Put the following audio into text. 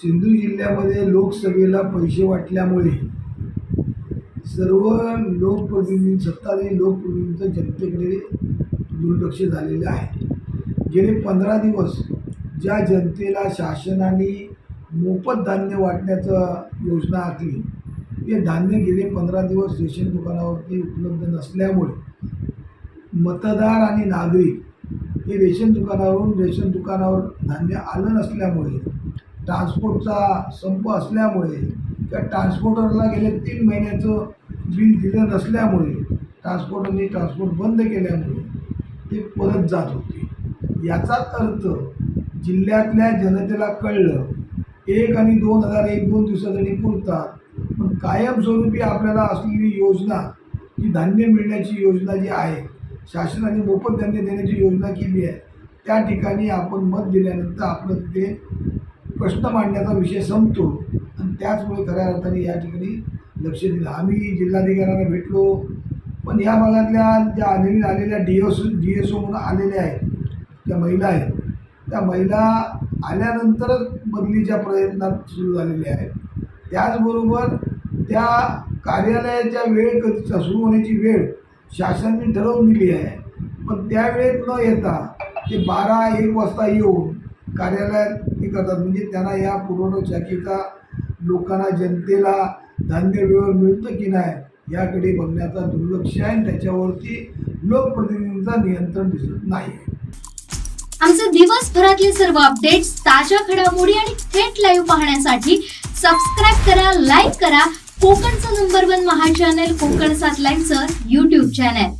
सिंधू जिल्ह्यामध्ये लोकसभेला पैसे वाटल्यामुळे सर्व लोकप्रतिनिधी सत्ताधारी लोकप्रतिनिधींचं जनतेकडे दुर्लक्ष झालेलं आहे. गेले पंधरा दिवस ज्या जनतेला शासनाने मोफत धान्य वाटण्याचं योजना आखली ते धान्य गेले पंधरा दिवस रेशन दुकानावरती उपलब्ध नसल्यामुळे मतदार आणि नागरिक हे रेशन दुकानावरून रेशन दुकानावर धान्य आलं नसल्यामुळे ट्रान्सपोर्टचा संप असल्यामुळे त्या ट्रान्सपोर्टरला गेले तीन महिन्याचं बिल दिलं नसल्यामुळे ट्रान्सपोर्टरने ट्रान्सपोर्ट बंद केल्यामुळे ते परत जात होते. याचाच अर्थ जिल्ह्यातल्या जनतेला कळलं एक आणि दोन हजार एक दोन दिवसासाठी पुरतात पण कायमस्वरूपी आपल्याला असलेली योजना ही धान्य मिळण्याची योजना जी आहे शासनाने मोफत धान्य देण्याची योजना केली आहे त्या ठिकाणी आपण मत दिल्यानंतर आपलं तिथे प्रश्न मांडण्याचा विषय संपतो. आणि त्याचमुळे खऱ्या अर्थाने या ठिकाणी लक्ष दिलं. आम्ही जिल्हाधिकाऱ्यांना भेटलो. पण या भागातल्या ज्या नवीन आलेल्या D S D S O म्हणून आलेल्या आहेत त्या महिला आहेत त्या महिला आल्यानंतरच बदलीच्या प्रयत्नात सुरू झालेल्या आहेत. त्याचबरोबर त्या कार्यालयाच्या वेळ कधी सुरू होण्याची वेळ शासनाने ठरवून दिली आहे. पण त्यावेळेत न येता ते बारा एक वाजता येऊन कार्यालयात हे करतात. म्हणजे त्यांना या पुरवठा लोकांना जनतेला धान्य वेळेवर मिळतं की नाही याकडे बघण्याचा दुर्लक्ष आहे आणि त्याच्यावरती लोकप्रतिनिधींचा नियंत्रण दिसत नाही. आमचे दिवसभरातले सर्व अपडेट्स ताज्या घडामोडी आणि थेट लाईव्ह पाहण्यासाठी सबस्क्राईब करा लाईक करा. कोकणचं नंबर वन महा चॅनल कोकण सात लाईव्हचं युट्यूब चॅनल